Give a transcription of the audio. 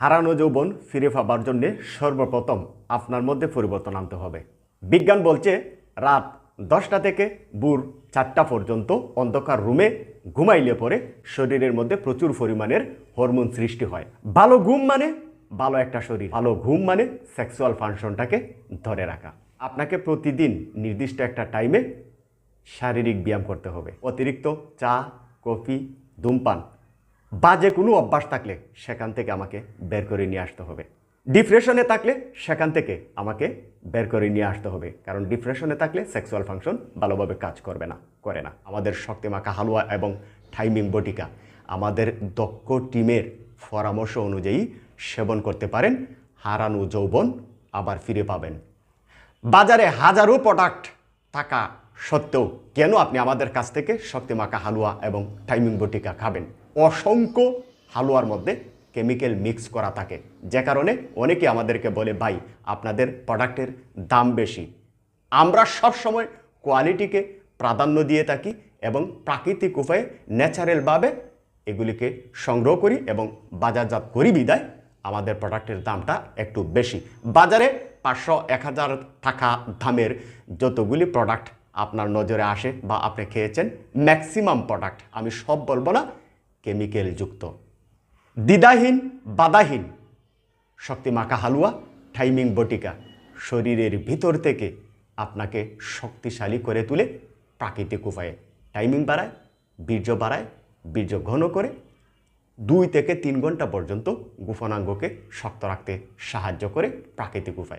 হারানো যৌবন ফিরে পাবার জন্যে সর্বপ্রথম আপনার মধ্যে পরিবর্তন আনতে হবে। বিজ্ঞান বলছে, রাত দশটা থেকে ভোর চারটা পর্যন্ত অন্ধকার রুমে ঘুমাইলে পরে শরীরের মধ্যে প্রচুর পরিমাণের হরমোন সৃষ্টি হয়। ভালো ঘুম মানে ভালো একটা শরীর। ভালো ঘুম মানে সেক্সুয়াল ফাংশনটাকে ধরে রাখা। আপনাকে প্রতিদিন নির্দিষ্ট একটা টাইমে শারীরিক ব্যায়াম করতে হবে। অতিরিক্ত চা, কফি, ধূমপান বা যে কোনো অভ্যাস থাকলে সেখান থেকে আমাকে বের করে নিয়ে আসতে হবে। ডিপ্রেশনে থাকলে সেখান থেকে আমাকে বের করে নিয়ে আসতে হবে। কারণ ডিপ্রেশনে থাকলে সেক্সুয়াল ফাংশন ভালোভাবে কাজ করবে না, করে না। আমাদের শক্তিমাখা হালুয়া এবং টাইমিং বটিকা আমাদের দক্ষ টিমের পরামর্শ অনুযায়ী সেবন করতে পারেন, হারানো যৌবন আবার ফিরে পাবেন। বাজারে হাজারো প্রোডাক্ট থাকা সত্ত্বেও কেন আপনি আমাদের কাছ থেকে শক্তিমাখা হালুয়া এবং টাইমিং বটিকা খাবেন? অসংখ্য হালুয়ার মধ্যে কেমিক্যাল মিক্স করা থাকে। যে কারণে অনেকে আমাদেরকে বলে, ভাই, আপনাদের প্রোডাক্টের দাম বেশি। আমরা সবসময় কোয়ালিটিকে প্রাধান্য দিয়ে থাকি এবং প্রাকৃতিক উপায়ে ন্যাচারালভাবে এগুলিকে সংগ্রহ করি এবং বাজারজাত করি বিদায় আমাদের প্রোডাক্টের দামটা একটু বেশি। বাজারে পাঁচশো, এক হাজার টাকা দামের যতগুলি প্রোডাক্ট আপনার নজরে আসে বা আপনি খেয়েছেন, ম্যাক্সিমাম প্রোডাক্ট, আমি সব বলব না কেমিক্যাল যুক্ত। দ্বিধাহীন, বাধাহীন। শক্তিমাখা হালুয়া টাইমিং বটিকা, শরীরের ভিতর থেকে আপনাকে শক্তিশালী করে তুলে প্রাকৃতিক উপায়ে। টাইমিং বাড়ায়, বীর্য বাড়ায়, বীর্য ঘন করে দুই থেকে তিন ঘণ্টা পর্যন্ত গোপনাঙ্গকে শক্ত রাখতে সাহায্য করে প্রাকৃতিক উপায়।